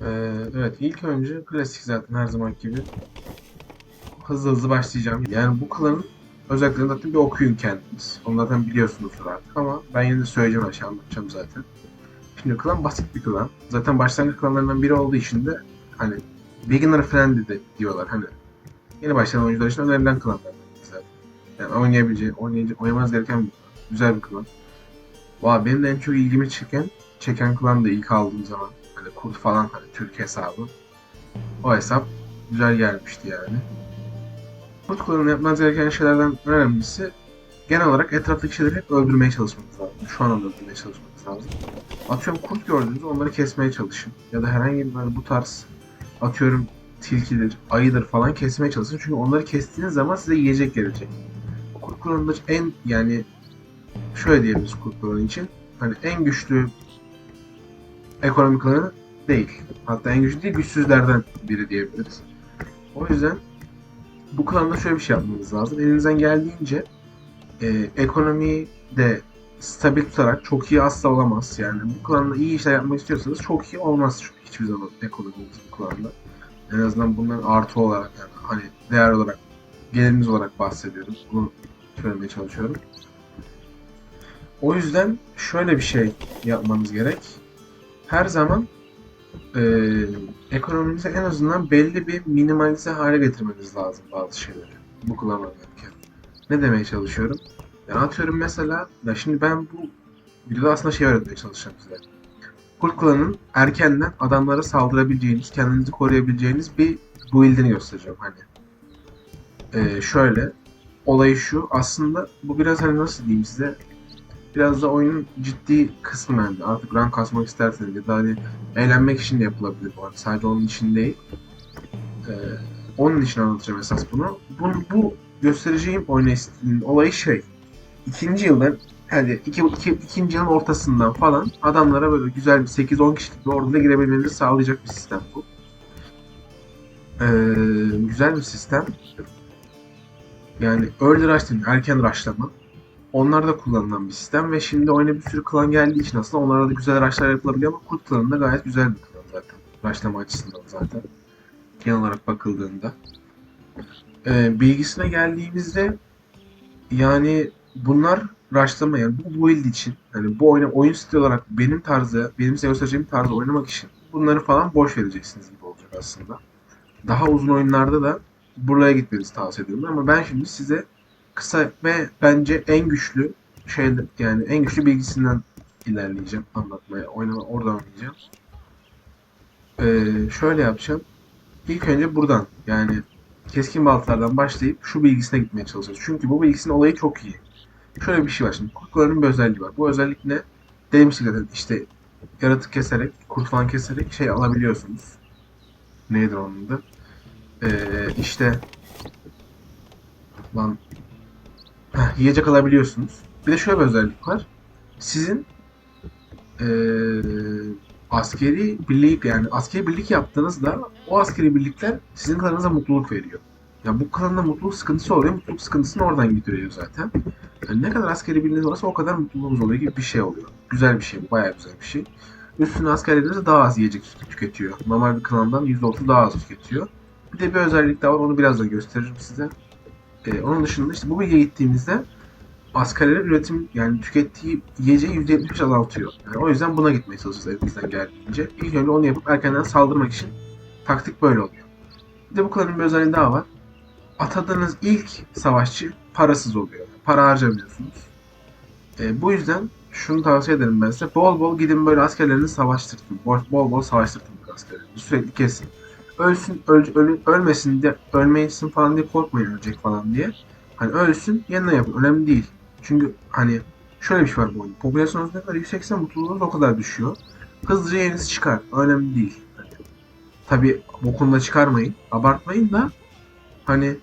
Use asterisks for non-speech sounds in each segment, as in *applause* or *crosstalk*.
Ee, evet ilk önce klasik zaten her zaman gibi hızlı hızlı başlayacağım. Yani bu klanın özelliklerini zaten bir okuyun kendiniz. Onu zaten biliyorsunuzdur artık ama ben yine de söyleyeceğim aşağı anlatacağım zaten. Şimdi klan basit bir klan. Zaten başlangıç klanlarından biri olduğu için de hani beginner friendly de diyorlar hani. Yeni başlayan oyuncular için önerilen klanlardan zaten. Yani oynayabileceği, oynayacak, oynamanız gereken. Güzel bir klan. Valla benim de en çok ilgimi çeken, çeken klan da ilk aldığım zaman. Hani kurt falan hani Türk hesabı. O hesap güzel gelmişti yani. Kurt klanının yapmanız gereken şeylerden en önemlisi genel olarak etraftaki şeyleri hep öldürmeye çalışmanız lazım. Şu an öldürmeye çalışmanız lazım. Atıyorum kurt gördüğünüzde onları kesmeye çalışın. Ya da herhangi bir hani bu tarz atıyorum tilkidir, ayıdır falan kesmeye çalışın. Çünkü onları kestiğiniz zaman size yiyecek gelecek. Kurt klanında en yani şöyle diyebiliriz kurt klanı için. Hani en güçlü ekonomik klanı değil. Hatta en güçlü değil, güçsüzlerden biri diyebiliriz. O yüzden bu klanda şöyle bir şey yapmanız lazım. Elinizden geldiğince e, ekonomiyi de stabil tutarak çok iyi asla olamaz. Yani bu klanda iyi işler yapmak istiyorsanız çok iyi olmaz hiçbir zaman ekonominiz bu klanda. En azından bunların artı olarak yani hani değer olarak geliriniz olarak bahsediyorum. Bunu söylemeye çalışıyorum. O yüzden şöyle bir şey yapmanız gerek. Her zaman e, ekonominizi en azından belli bir minimalize hale getirmeniz lazım bazı şeyleri. Bu kullanırken. Ne demeye çalışıyorum? Yani atıyorum mesela, ya şimdi ben bu videoda aslında şey öğretmeye çalışacağım size. Kurt Klan'ın erkenden adamlara saldırabileceğiniz, kendinizi koruyabileceğiniz bir build'ini göstereceğim hani. Ee, şöyle, olayı şu, aslında bu biraz hani nasıl diyeyim size, biraz da oyunun ciddi kısmı yani. Artık rank kasmak isterseniz ya da hani eğlenmek için de yapılabilir bu arada. Sadece onun için değil. Ee, onun için anlatacağım esas bunu. Bu, bu göstereceğim oynayışın olayı şey. ikinci yıldan yani iki, iki, ikinci yılın ortasından falan adamlara böyle güzel bir 8-10 kişilik bir orduyla girebilmenizi sağlayacak bir sistem bu. Ee, güzel bir sistem. Yani early rush erken rushlama. Onlar da kullanılan bir sistem ve şimdi oyuna bir sürü klan geldiği için aslında onlara da güzel rushlar yapılabiliyor ama Kurt klanında gayet güzel bir klan zaten. Rushlama açısından zaten. Genel olarak bakıldığında. Ee, bilgisine geldiğimizde yani bunlar rushlama yani bu build için hani bu oyuna oyun stili olarak benim tarzı, benim size göstereceğim tarzı oynamak için bunları falan boş vereceksiniz gibi olacak aslında. Daha uzun oyunlarda da buraya gitmenizi tavsiye ediyorum ama ben şimdi size kısa ve bence en güçlü şey yani en güçlü bilgisinden ilerleyeceğim anlatmaya. Oynama oradan oynayacağım. Ee, şöyle yapacağım. İlk önce buradan yani keskin baltalardan başlayıp şu bilgisine gitmeye çalışacağız. Çünkü bu bilgisinin olayı çok iyi. Şöyle bir şey var şimdi. Kurtların bir özelliği var. Bu özellik ne? Demiştik zaten işte yaratık keserek, kurt falan keserek şey alabiliyorsunuz. Nedir onun da? Ee, işte lan yiyecek alabiliyorsunuz. Bir de şöyle bir özellik var. Sizin eee, askeri birlik yani askeri birlik yaptığınızda o askeri birlikler sizin klanınıza mutluluk veriyor. Ya bu klanda mutluluk sıkıntısı oluyor. Mutluluk sıkıntısını oradan getiriyor zaten. Yani ne kadar askeri birliğiniz varsa o kadar mutluluğunuz oluyor gibi bir şey oluyor. Güzel bir şey bu. Bayağı güzel bir şey. Üstüne askerleriniz daha az yiyecek tüketiyor. Normal bir klandan %30 daha az tüketiyor. Bir de bir özellik daha var. Onu birazdan gösteririm size. Ee, onun dışında işte bu bilgiye gittiğimizde askerlerin üretim yani tükettiği yiyeceği %75 azaltıyor. Yani o yüzden buna gitmeye çalışacağız elimizden geldiğince. İlk önce onu yapıp erkenden saldırmak için taktik böyle oluyor. Bir de bu klanın bir özelliği daha var. Atadığınız ilk savaşçı parasız oluyor. Para harcamıyorsunuz. Ee, bu yüzden şunu tavsiye ederim ben size. Bol bol gidin böyle askerlerinizi savaştırtın. Bol bol, bol savaştırtın bu askerlerinizi. Sürekli kesin ölsün öl, öl- ölmesin de ölmesin falan diye korkmayın ölecek falan diye. Hani ölsün yanına yapın önemli değil. Çünkü hani şöyle bir şey var bu oyun. Popülasyonunuz ne kadar yüksekse mutluluğunuz o kadar düşüyor. Hızlıca yerinizi çıkar. Önemli değil. Hani, tabi bokunu da çıkarmayın. Abartmayın da hani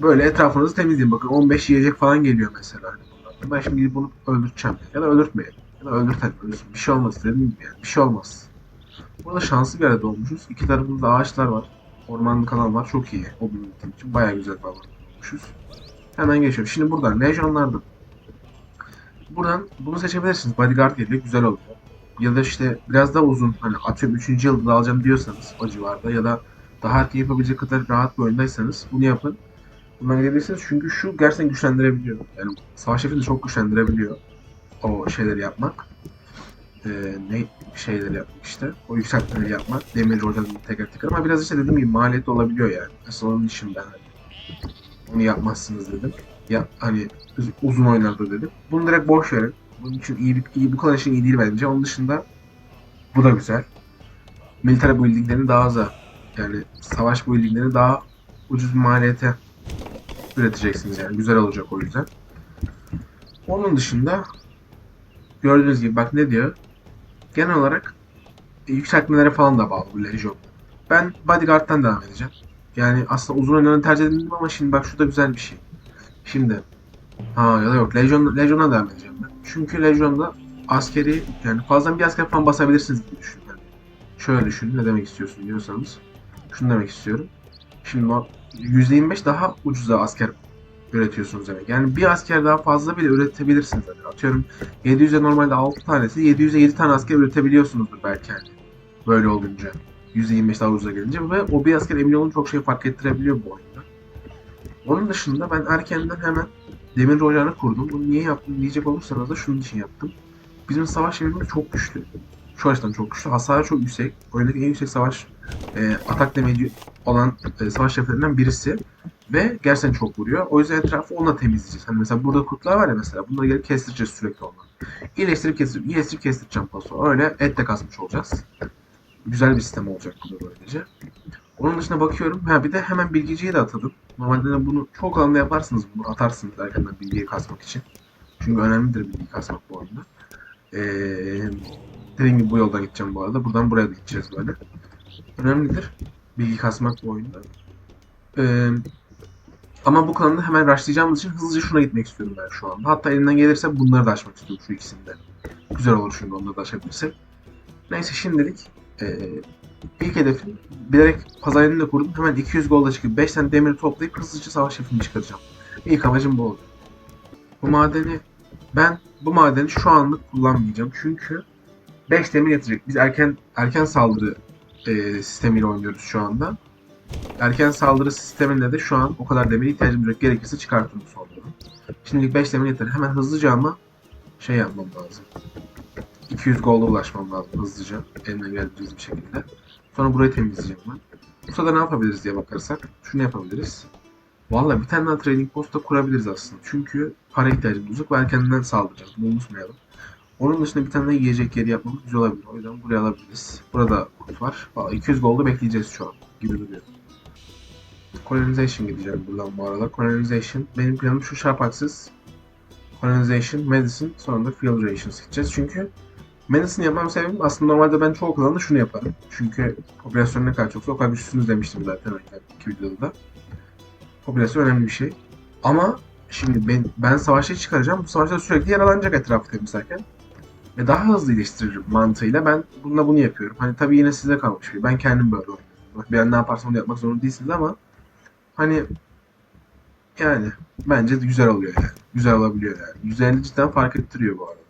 böyle etrafınızı temizleyin. Bakın 15 yiyecek falan geliyor mesela. Hani ben şimdi gidip bunu öldürteceğim. Ya da öldürtmeyelim. Ya da öldürtelim. Bir şey olmaz dedim yani. Bir şey olmaz. Burada şanslı bir yerde olmuşuz. İki tarafımızda ağaçlar var. Ormanlık alan var. Çok iyi. O bizim için bayağı güzel bir olmuşuz. Hemen geçiyorum. Şimdi buradan. Legionlardan. Buradan bunu seçebilirsiniz. Bodyguard geliyor. Güzel oluyor. ya da işte biraz daha uzun hani atıyorum 3. yılda alacağım diyorsanız o civarda ya da daha erken yapabilecek kadar rahat bir oyundaysanız bunu yapın. Bundan gidebilirsiniz çünkü şu gerçekten güçlendirebiliyor. Yani savaş şefini çok güçlendirebiliyor o şeyleri yapmak. Ee, ne şeyleri yapmak işte. O yükseltmeleri yapmak. Demir hocam tekrar tekrar ama biraz işte dediğim gibi maliyetli olabiliyor yani. Mesela onun için ben hani onu yapmazsınız dedim. Ya hani uz- uzun oylarda dedim. Bunu direkt boş verin. Bunun için iyi, iyi bu kadar için iyi değil bence. Onun dışında bu da güzel. Military buildinglerini daha az yani savaş buildinglerini daha ucuz bir maliyete üreteceksiniz yani. Güzel olacak o yüzden. Onun dışında gördüğünüz gibi bak ne diyor? Genel olarak e, yükseltmelere falan da bağlı bu Legion. Ben Bodyguard'dan devam edeceğim. Yani aslında uzun oyunlarını tercih edildim ama şimdi bak şu da güzel bir şey. Şimdi ha ya da yok Legion, Legion'a devam edeceğim ben. Çünkü Legion'da askeri yani fazladan bir asker falan basabilirsiniz gibi düşünün. Yani şöyle düşünün ne demek istiyorsun diyorsanız. Şunu demek istiyorum. Şimdi o %25 daha ucuza asker üretiyorsunuz demek. Yani bir asker daha fazla bile üretebilirsiniz. Yani atıyorum 700'e normalde 6 tanesi 700'e 7 tane asker üretebiliyorsunuzdur belki hani. Böyle olunca. %25 daha ucuza gelince ve o bir asker emin olun çok şey fark ettirebiliyor bu oyunda. Onun dışında ben erkenden hemen demir ocağını kurdum. Bunu niye yaptım diyecek olursanız da şunun için yaptım. Bizim savaş şehrimiz çok güçlü. Şu açıdan çok güçlü. Hasarı çok yüksek. Oyundaki en yüksek savaş e, atak demeci olan e, savaş şeflerinden birisi. Ve gerçekten çok vuruyor. O yüzden etrafı onunla temizleyeceğiz. Hani mesela burada kurtlar var ya mesela. Bunları gelip kestireceğiz sürekli onları. İyileştirip kestirip, iyileştirip kestireceğim paso. Öyle et de kasmış olacağız. Güzel bir sistem olacak bu da böylece. Onun dışında bakıyorum. Ha bir de hemen bilgiciyi de atadım. Normalde de bunu çok alanda yaparsınız bunu. Atarsınız erkenden bilgiyi kasmak için. Çünkü önemlidir bilgiyi kasmak bu oyunda. Ee, dediğim gibi bu yoldan gideceğim bu arada. Buradan buraya da gideceğiz böyle. Önemlidir bilgi kasmak bu oyunda. Ee, ama bu kanalda hemen rushlayacağımız için hızlıca şuna gitmek istiyorum ben şu anda. Hatta elimden gelirse bunları da açmak istiyorum şu ikisini. Güzel olur çünkü onları da açabilirsek. Neyse şimdilik ee, ilk hedefim bilerek pazar yerinde kurdum. Hemen 200 golda çıkıp 5 tane demiri toplayıp hızlıca savaş şefini çıkaracağım. İlk amacım bu oldu. Bu madeni ben bu madeni şu anlık kullanmayacağım. Çünkü 5 demir yatacak. Biz erken erken saldırı e, sistemiyle oynuyoruz şu anda. Erken saldırı sisteminde de şu an o kadar demir ihtiyacımız yok. Gerekirse çıkartırım sonra. Şimdilik 5 demir yeter. Hemen hızlıca ama şey yapmam lazım. 200 golda ulaşmam lazım hızlıca. Elimden geldiğiniz bir şekilde. Sonra burayı temizleyeceğim ben. Bu sırada ne yapabiliriz diye bakarsak şunu yapabiliriz. Valla bir tane daha trading post da kurabiliriz aslında. Çünkü para ihtiyacımız yok ve erkenden saldıracağız. Bunu unutmayalım. Onun dışında bir tane daha yiyecek yeri yapmamız güzel olabilir. O yüzden buraya alabiliriz. Burada kurt var. Valla 200 golda bekleyeceğiz şu an gibi duruyor. Colonization gideceğim buradan bu arada. Colonization. Benim planım şu şarpaksız. Colonization, Medicine, sonra da Field Rations gideceğiz. Çünkü Medicine yapmam sebebim aslında normalde ben çoğu klanda şunu yaparım. Çünkü popülasyon ne kadar çoksa o kadar güçlüsünüz demiştim zaten önceki videoda da. Popülasyon önemli bir şey. Ama şimdi ben, ben savaşa çıkaracağım. Bu savaşta sürekli yaralanacak etrafı temizlerken. Ve daha hızlı iyileştiririm mantığıyla ben bununla bunu yapıyorum. Hani tabii yine size kalmış bir şey. Ben kendim böyle oynuyorum. Ben ne yaparsam onu yapmak zorunda değilsiniz ama hani yani bence de güzel oluyor yani. Güzel olabiliyor yani. 150 cidden fark ettiriyor bu arada.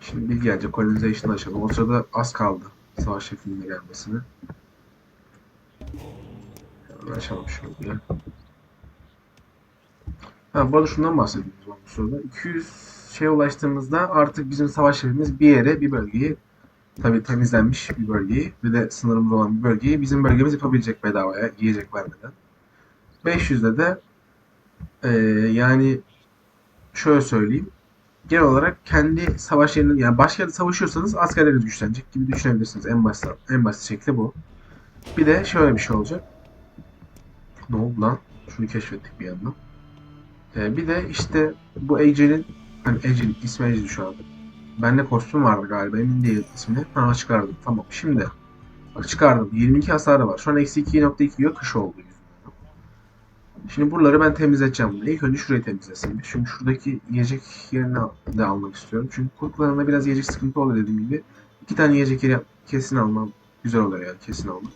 Şimdi bilgi gelecek. Colonization açalım. O sırada az kaldı. Savaş şefinin gelmesine. Hemen açalım şöyle. Ha, bu arada şundan zaman bu sırada. 200 şeye ulaştığımızda artık bizim savaş şefimiz bir yere, bir bölgeyi tabii temizlenmiş bir bölgeyi ve de sınırımız olan bir bölgeyi bizim bölgemiz yapabilecek bedavaya, yiyecek vermeden. 500'de de eee, yani şöyle söyleyeyim. Genel olarak kendi savaş yerinin yani başka yerde savaşıyorsanız askerleriniz güçlenecek gibi düşünebilirsiniz. En basit en basit şekli bu. Bir de şöyle bir şey olacak. Ne oldu lan? Şunu keşfettik bir yandan. Ee, bir de işte bu Ece'nin hani Ece'nin ismi Ece'di şu an. Bende kostüm vardı galiba emin değilim ismini. Ha çıkardım. Tamam şimdi. Bak çıkardım. 22 hasarı var. Şu an eksi 2.2 yiyor. Kış oldu. Şimdi buraları ben temizleyeceğim. bunu. İlk önce şurayı temizlesin. Çünkü şuradaki yiyecek yerini de almak istiyorum. Çünkü kurtlarında biraz yiyecek sıkıntı oluyor dediğim gibi. İki tane yiyecek yeri kesin almam. Güzel oluyor yani kesin almam.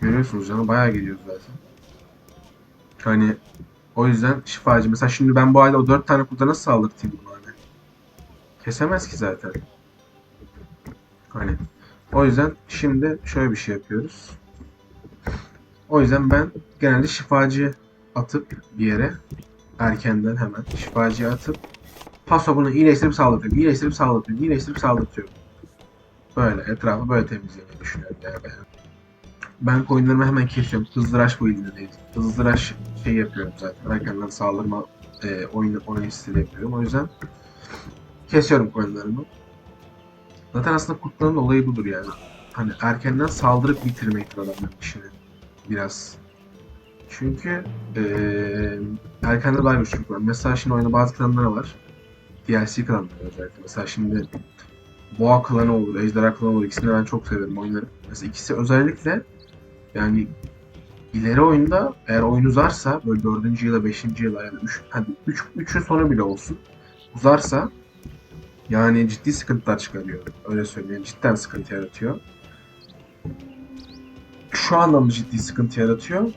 Görüyorsunuz canım bayağı geliyoruz zaten. Hani o yüzden şifacı. Mesela şimdi ben bu ayda o 4 tane kurda nasıl saldırtayım bunu hani? Kesemez ki zaten. Hani o yüzden şimdi şöyle bir şey yapıyoruz. O yüzden ben genelde şifacı atıp bir yere erkenden hemen şifacıya atıp paso bunu iyileştirip saldırtıyorum. İyileştirip saldırtıyorum. İyileştirip saldırtıyorum. Böyle etrafı böyle temizlemeyi düşünüyorum yani ben. Coinlerimi hemen kesiyorum. Hızlıraş build'inde değil. Hızlıraş şey yapıyorum zaten. Erkenden saldırma e, oyunu, oyun stili yapıyorum. O yüzden kesiyorum coinlerimi. Zaten aslında kurtların olayı budur yani. Hani erkenden saldırıp bitirmektir adamın işini. Biraz. Çünkü eee erkenden daha güçlü var. Mesela şimdi oyunda bazı klanlar var. DLC klanları özellikle. Mesela şimdi Boğa klanı olur, Ejderha klanı olur. İkisini ben çok severim oyunları. Mesela ikisi özellikle yani ileri oyunda eğer oyun uzarsa böyle 4. yıla 5. yıla yani 3 hadi 3 3'ün sonu bile olsun uzarsa yani ciddi sıkıntılar çıkarıyor. Öyle söyleyeyim. Cidden sıkıntı yaratıyor. Şu anda mı ciddi sıkıntı yaratıyor?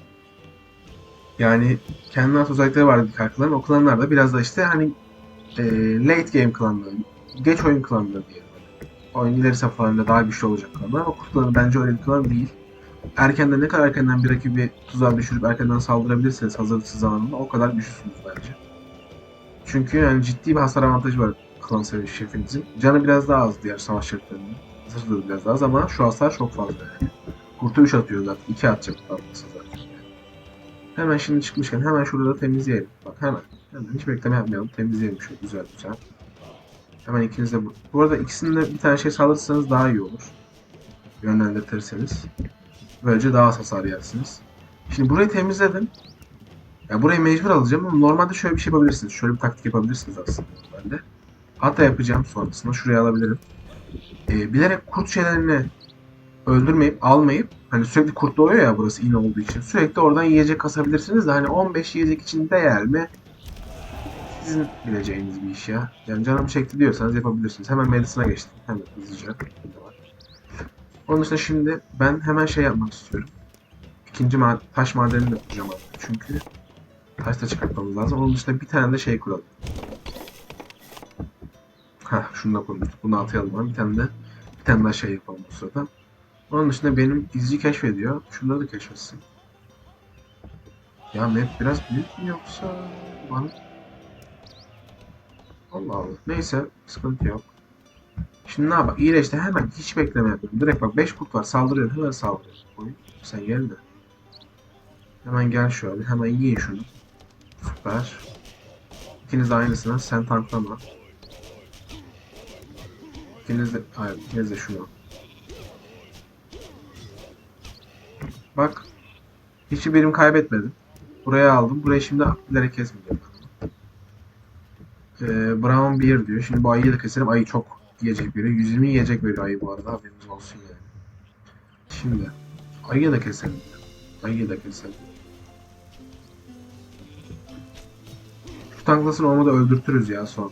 Yani kendine has özellikleri var diğer klanların. O klanlar da biraz da işte hani e, late game klanları, geç oyun klanları diyelim. Oyun ileri safhalarında daha güçlü olacak klanlar kurt klanı bence öyle bir klan değil. Erkenden ne kadar erkenden bir rakibi tuzağa düşürüp erkenden saldırabilirseniz hazırlıksız zamanında o kadar güçlüsünüz bence. Çünkü yani ciddi bir hasar avantajı var klan seviye şefinizin. Canı biraz daha az diğer savaş. Zırhı da biraz daha az ama şu hasar çok fazla yani. Kurtu 3 atıyor zaten. 2 atacak atması zaten. Hemen şimdi çıkmışken hemen şurada da temizleyelim. Bak hemen. Hemen hiç bekleme yapmayalım. Temizleyelim şöyle güzel güzel. Hemen ikiniz de bu. Bu arada ikisini de bir tane şey saldırırsanız daha iyi olur. Yönlendirirseniz. Böylece daha az hasar yersiniz. Şimdi burayı temizledim. Ya burayı mecbur alacağım ama normalde şöyle bir şey yapabilirsiniz. Şöyle bir taktik yapabilirsiniz aslında normalde. Hatta yapacağım sonrasında. Şuraya alabilirim. Ee, bilerek kurt şeylerini öldürmeyip almayıp hani sürekli kurt doğuyor ya burası in olduğu için. Sürekli oradan yiyecek kasabilirsiniz de hani 15 yiyecek için değer mi? Sizin bileceğiniz bir iş ya. Yani canım çekti diyorsanız yapabilirsiniz. Hemen medisine geçtim. Hemen hızlıca. Onun dışında şimdi ben hemen şey yapmak istiyorum. İkinci ma taş madenini de kuracağım artık. Çünkü taş da çıkartmamız lazım. Onun dışında bir tane de şey kuralım. Heh şunu da konuştuk. Bunu atayalım abi. Bir tane de bir tane daha şey yapalım bu sırada. Onun dışında benim izci keşfediyor. Şunları da keşfetsin. Ya map biraz büyük mü yoksa bana? Allah Allah. Neyse sıkıntı yok. Şimdi ne yapalım? İyileşti hemen hiç bekleme yapıyorum. Direkt bak 5 kurt var saldırıyorum hemen saldırıyorum. Oyun sen gel de. Hemen gel şöyle hemen yiyin şunu. Süper. İkiniz de aynısını sen tanklama. İkiniz de, hayır ikiniz de şunu. Bak. Hiçbir birim kaybetmedim. Buraya aldım. Burayı şimdi bilerek kesmeyeceğim. Ee, Brown Beer diyor. Şimdi bu ayıyı da keselim. Ayı çok yiyecek veriyor. 120 yiyecek veriyor ayı bu arada. Haberiniz olsun yani. Şimdi ayıyı da keselim. Ayıyı da keselim. Şu tanklasın olmadı öldürtürüz ya son.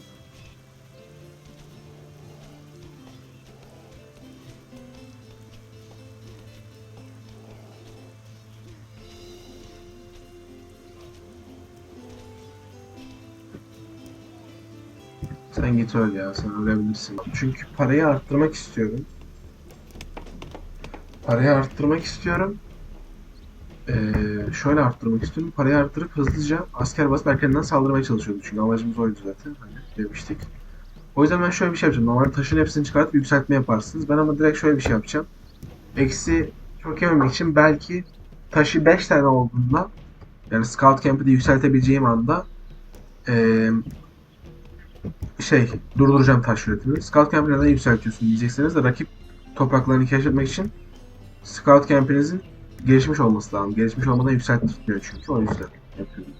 Sen git öl ya, sen ölebilirsin. Çünkü parayı arttırmak istiyorum. Parayı arttırmak istiyorum. Ee, şöyle arttırmak istiyorum. Parayı arttırıp hızlıca asker basıp erkenden saldırmaya çalışıyordum. Çünkü amacımız oydu zaten. Hani demiştik. O yüzden ben şöyle bir şey yapacağım. Normalde taşın hepsini çıkartıp yükseltme yaparsınız. Ben ama direkt şöyle bir şey yapacağım. Eksi çok yememek için belki taşı 5 tane olduğunda yani Scout Camp'i de yükseltebileceğim anda eee şey durduracağım taş üretimini. Scout Camp'i neden yükseltiyorsun diyecekseniz de rakip topraklarını keşfetmek için Scout Camp'inizin gelişmiş olması lazım. Gelişmiş olmadan yükseltmiyor çünkü o yüzden yapıyorum.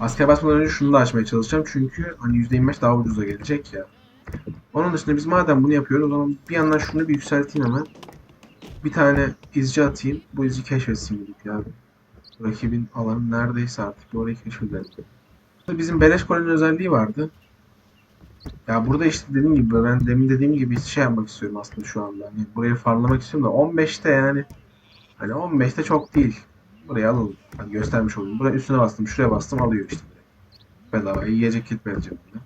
Asker basmadan önce şunu da açmaya çalışacağım çünkü hani %25 daha ucuza gelecek ya. Onun dışında biz madem bunu yapıyoruz o zaman bir yandan şunu bir yükselteyim hemen. Bir tane izci atayım. Bu izci keşfetsin dedik ya. Rakibin alanı neredeyse artık orayı keşfedelim. Bizim beleş koloni özelliği vardı. Ya burada işte dediğim gibi ben demin dediğim gibi şey yapmak istiyorum aslında şu anda. Hani burayı farmlamak istiyorum da 15'te yani hani 15'te çok değil. Buraya alalım. Hani göstermiş olayım. Buraya üstüne bastım, şuraya bastım alıyor işte. Bedava yiyecek kit verecek buna.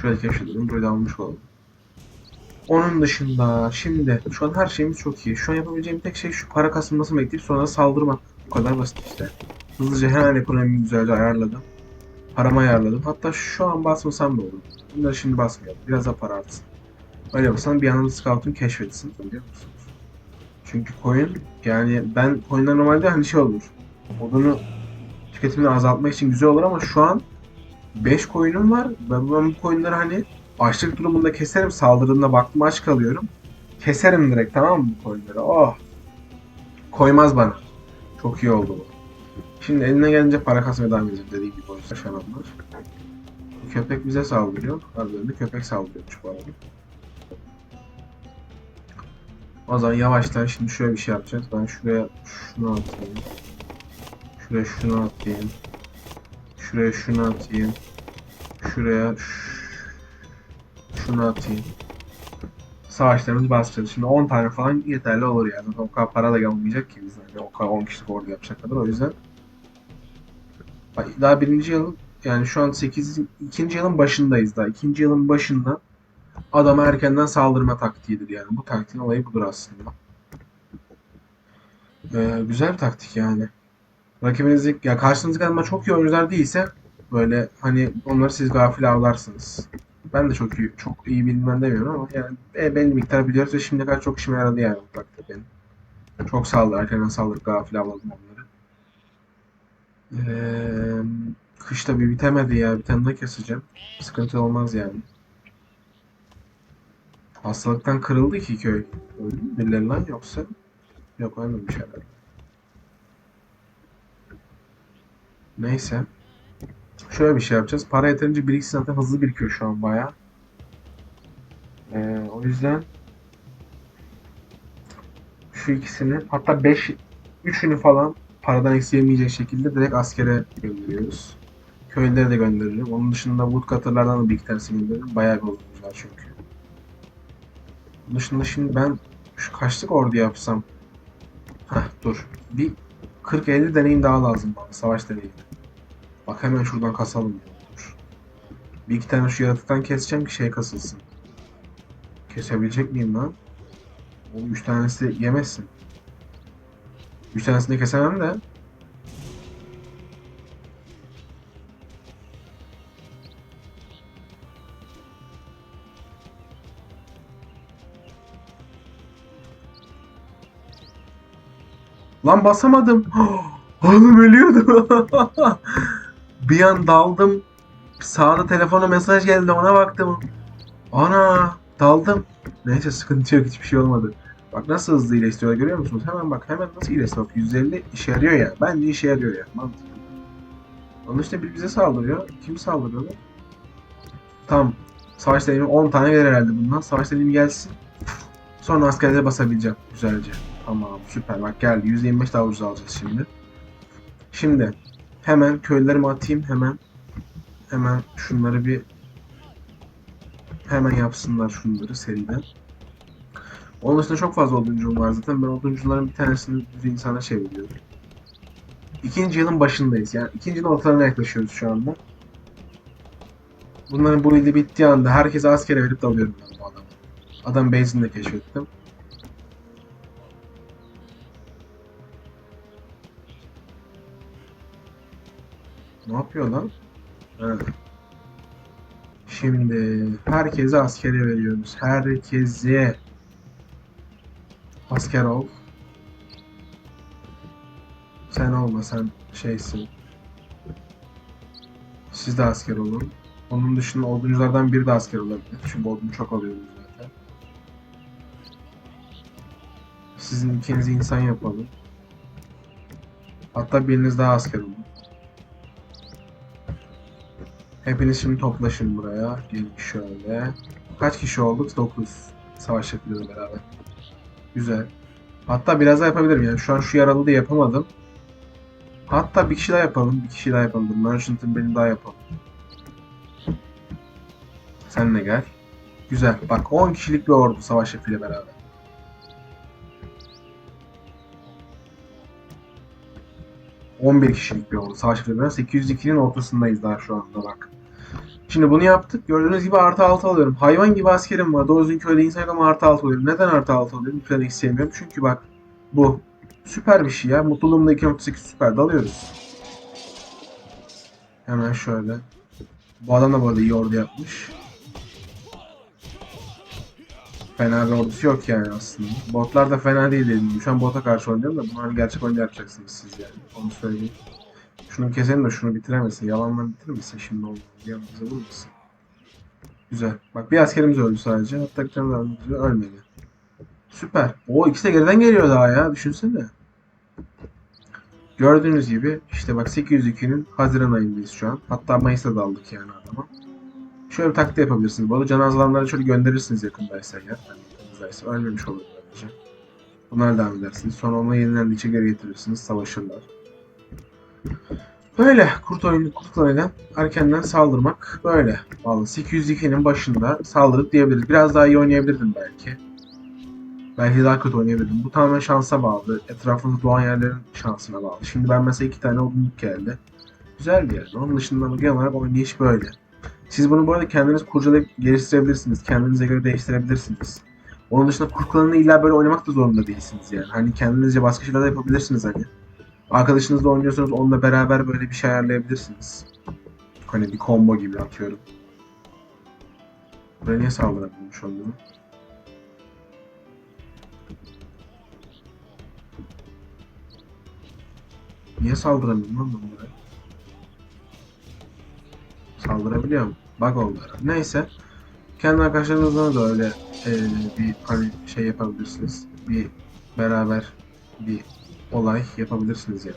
Şöyle keşfedelim. Burayı da almış olalım. Onun dışında şimdi şu an her şeyimiz çok iyi. Şu an yapabileceğim tek şey şu para kasılmasını bekleyip sonra saldırmak. Bu kadar basit işte. Hızlıca hemen ekonomiyi güzelce ayarladım. Paramı ayarladım. Hatta şu an basmasam da olur. Bunları şimdi basmayalım. Biraz da para artsın. Öyle yapsam bir yandan scout'un keşfetsin. Biliyor musunuz? Çünkü coin yani ben coin'ler normalde hani şey olur. Odunu tüketimini azaltmak için güzel olur ama şu an 5 coin'im var. Ben, ben bu coin'leri hani açlık durumunda keserim. Saldırımda baktım aç kalıyorum. Keserim direkt tamam mı bu coin'leri? Oh. Koymaz bana. Çok iyi oldu bu. Şimdi eline gelince para kasmaya devam edeceğim dediğim gibi o yaşananlar. Köpek bize saldırıyor. Harbiden de köpek saldırıyormuş bu arada. O zaman yavaştan şimdi şöyle bir şey yapacağız. Ben şuraya şunu atayım. Şuraya şunu atayım. Şuraya şunu atayım. Şuraya şunu atayım. Savaşlarımızı basacağız. Şimdi 10 tane falan yeterli olur yani. O kadar para da gelmeyecek ki bizden. O kadar 10 kişilik ordu yapacak kadar. O yüzden daha birinci yıl yani şu an 8 ikinci yılın başındayız daha. İkinci yılın başında adama erkenden saldırma taktiğidir yani. Bu taktiğin olayı budur aslında. Ee, güzel bir taktik yani. Rakibiniz ya karşınızdaki adamlar çok iyi oyuncular değilse böyle hani onları siz gafil avlarsınız. Ben de çok iyi, çok iyi bilmem demiyorum ama yani e, belli miktar biliyoruz ve şimdiye kadar çok işime yaradı yani bu taktik benim. Çok saldırı, erkenden saldırıp gafil avladım onları. Ee, kış da bir bitemedi ya. Bir tane daha keseceğim. Sıkıntı olmaz yani. Hastalıktan kırıldı ki köy. Öldü mü birileri lan yoksa? Yok ölmemiş herhalde. Neyse. Şöyle bir şey yapacağız. Para yeterince biriksin zaten hızlı birikiyor şu an bayağı. Ee, o yüzden şu ikisini hatta 5 üçünü falan paradan eksilemeyecek şekilde direkt askere gönderiyoruz. Köylere de gönderirim. Onun dışında woodcutter'lardan da bir iki tanesini gönderirim. Bayağı bir olurlar çünkü. Onun dışında şimdi ben şu kaçlık ordu yapsam. Heh dur. Bir 40-50 deneyim daha lazım bana. Savaş deneyimi. Bak hemen şuradan kasalım. ya, Dur. Bir iki tane şu yaratıktan keseceğim ki şey kasılsın. Kesebilecek miyim lan? Oğlum üç tanesi yemezsin. Üç tanesini kesemem de. Lan basamadım. *gasps* Oğlum ölüyordum. *laughs* bir an daldım. Sağda telefona mesaj geldi ona baktım. Ana daldım. Neyse sıkıntı yok hiçbir şey olmadı. Bak nasıl hızlı iyileştiriyorlar görüyor musunuz? Hemen bak hemen nasıl iyileştiriyor. Bak 150 işe yarıyor ya. Bence işe yarıyor ya. Mantıklı. Onun işte bize saldırıyor. Kim saldırıyor lan? Tamam. Savaş deneyimi 10 tane gelir herhalde bundan. Savaş deneyimi gelsin. Sonra askerlere basabileceğim güzelce. Tamam süper bak geldi. %25 daha ucuz alacağız şimdi. Şimdi hemen köylerimi atayım hemen. Hemen şunları bir hemen yapsınlar şunları seriden. Onun dışında çok fazla oduncum var zaten. Ben oduncuların bir tanesini düz insana çeviriyorum. İkinci yılın başındayız. Yani ikinci yılın ortalarına yaklaşıyoruz şu anda. Bunların bu ili bittiği anda herkese askere verip dalıyorum ben bu adamı. Adam base'ini de keşfettim. Ne yapıyor lan? Şimdi herkese askere veriyoruz. Herkese asker ol. Sen olma sen şeysin. Siz de asker olun. Onun dışında odunculardan biri de asker olabilir. Çünkü odun çok alıyoruz zaten. Sizin ikinizi insan yapalım. Hatta biriniz daha asker olun. Hepiniz şimdi toplaşın buraya. Gelin şöyle. Kaç kişi olduk? 9. Savaş yapıyoruz beraber. Güzel. Hatta biraz daha yapabilirim yani. Şu an şu yaralı da yapamadım. Hatta bir kişi daha yapalım. Bir kişi daha yapalım. Merchant'ın beni daha yapalım. Sen de gel. Güzel. Bak 10 kişilik bir ordu savaş yapıyla beraber. 11 kişilik bir ordu. Savaş bölümünden 802'nin ortasındayız daha şu anda bak. Şimdi bunu yaptık. Gördüğünüz gibi artı 6 alıyorum. Hayvan gibi askerim var. Doğru düzgün köyde insan ama artı 6 alıyorum. Neden artı 6 alıyorum? Lütfen eksi sevmiyorum. Çünkü bak bu süper bir şey ya. Mutluluğumda 2.8 süper dalıyoruz. Hemen şöyle. Bu adam da bu arada iyi ordu yapmış. Fena bir ordusu yok yani aslında. Botlar da fena değil dedim. Şu an bota karşı oynuyorum da bunları gerçek oyunda yapacaksınız siz yani. Onu söyleyeyim. Şunu keselim de şunu bitiremesin. Yalanla bitirmesin şimdi oldu. Yanımıza vurmasın. Güzel. Bak bir askerimiz öldü sadece. Hatta bir. Ölmedi. Süper. O ikisi de geriden geliyor daha ya. Düşünsene. Gördüğünüz gibi işte bak 802'nin Haziran ayındayız şu an. Hatta Mayıs'ta da aldık yani adama. Şöyle bir taktik yapabilirsiniz. Bu arada can azalanları şöyle gönderirsiniz yakındaysa eğer. Hani yakındaysa ölmemiş olur böylece. Bunlar devam edersiniz. Sonra onu yenilendikçe geri getirirsiniz. Savaşırlar. Böyle kurt oyunu kurt klanıyla erkenden saldırmak böyle. Vallahi 802'nin başında saldırıp diyebiliriz. Biraz daha iyi oynayabilirdim belki. Belki daha kötü oynayabilirdim. Bu tamamen şansa bağlı. Etrafınızda doğan yerlerin şansına bağlı. Şimdi ben mesela iki tane odunluk geldi. Güzel bir yer. Onun dışında genel olarak oynayış böyle. Siz bunu bu arada kendiniz kurcalayıp geliştirebilirsiniz. Kendinize göre değiştirebilirsiniz. Onun dışında kurt klanını illa böyle oynamak da zorunda değilsiniz yani. Hani kendinizce başka şeyler de yapabilirsiniz hani. Arkadaşınızla oynuyorsanız onunla beraber böyle bir şey ayarlayabilirsiniz. Hani bir combo gibi atıyorum. Buraya niye saldırabilmiş olduğunu? Niye saldıramıyorum lan ben buraya? Saldırabiliyorum. Bug oldu. Neyse. Kendi arkadaşlarınızla da öyle e, bir hani şey yapabilirsiniz. Bir beraber bir olay yapabilirsiniz yani.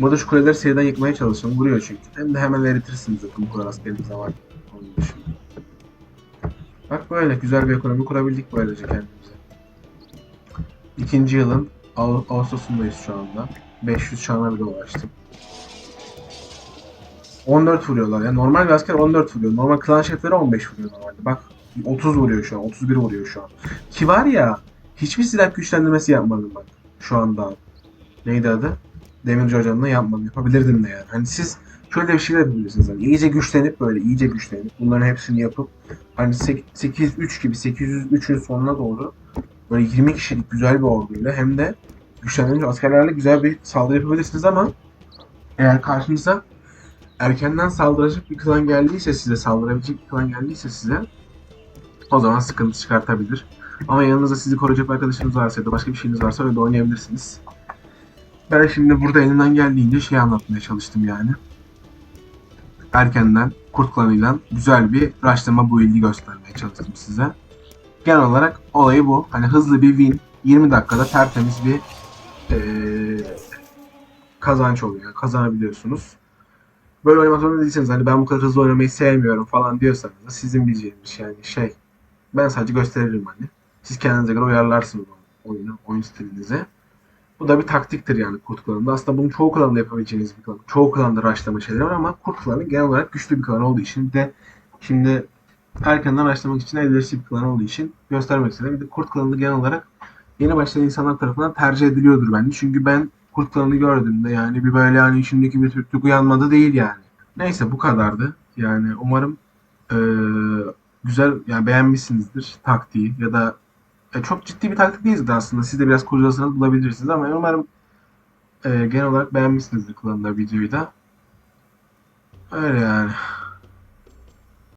Burada şu kuleleri seriden yıkmaya çalışın. Vuruyor çünkü. Hem de hemen eritirsiniz zaten bu kadar askeriniz var. Onun dışında. Bak böyle güzel bir ekonomi kurabildik böylece kendimize. İkinci yılın Ağ- Ağustos'undayız şu anda. 500 şana bile ulaştım. 14 vuruyorlar ya. Normal bir asker 14 vuruyor. Normal klan şefleri 15 vuruyor normalde. Bak 30 vuruyor şu an. 31 vuruyor şu an. Ki var ya hiçbir silah güçlendirmesi yapmadım bak. Şu anda. Neydi adı? Demirci hocanla yapmadım. Yapabilirdim de yani. Hani siz şöyle bir şeyler yapabilirsiniz. Hani iyice güçlenip böyle iyice güçlenip bunların hepsini yapıp hani 803 gibi 803'ün sonuna doğru böyle 20 kişilik güzel bir orduyla hem de güçlendirilmiş askerlerle güzel bir saldırı yapabilirsiniz ama eğer karşınıza erkenden saldıracak bir klan geldiyse size saldırabilecek bir klan geldiyse size o zaman sıkıntı çıkartabilir. Ama yanınızda sizi koruyacak arkadaşınız varsa ya da başka bir şeyiniz varsa öyle oynayabilirsiniz. Ben şimdi burada elimden geldiğince şey anlatmaya çalıştım yani. Erkenden kurt klanıyla güzel bir rushlama build'i göstermeye çalıştım size. Genel olarak olayı bu. Hani hızlı bir win, 20 dakikada tertemiz bir eee, kazanç oluyor. Kazanabiliyorsunuz. Böyle oynamak zorunda değilseniz hani ben bu kadar hızlı oynamayı sevmiyorum falan diyorsanız da sizin bileceğiniz yani şey. Ben sadece gösteririm hani. Siz kendinize göre uyarlarsınız oyunu, oyun stilinize. Bu da bir taktiktir yani kurt klanında. Aslında bunu çoğu klanda yapabileceğiniz bir klan. Çoğu klanda rushlama şeyleri var ama kurt klanı genel olarak güçlü bir klan olduğu için de şimdi erkenden rushlamak için elverişli bir klan olduğu için göstermek istedim. Bir de kurt klanı genel olarak yeni başlayan insanlar tarafından tercih ediliyordur bence. Çünkü ben kurt klanını gördüğümde yani bir böyle yani içimdeki bir Türklük uyanmadı değil yani. Neyse bu kadardı. Yani umarım eee, güzel yani beğenmişsinizdir taktiği ya da e, çok ciddi bir taktik değil zaten aslında. Siz de biraz kurcalasanız bulabilirsiniz ama umarım e, genel olarak beğenmişsinizdir kullanılan videoyu da. Öyle yani.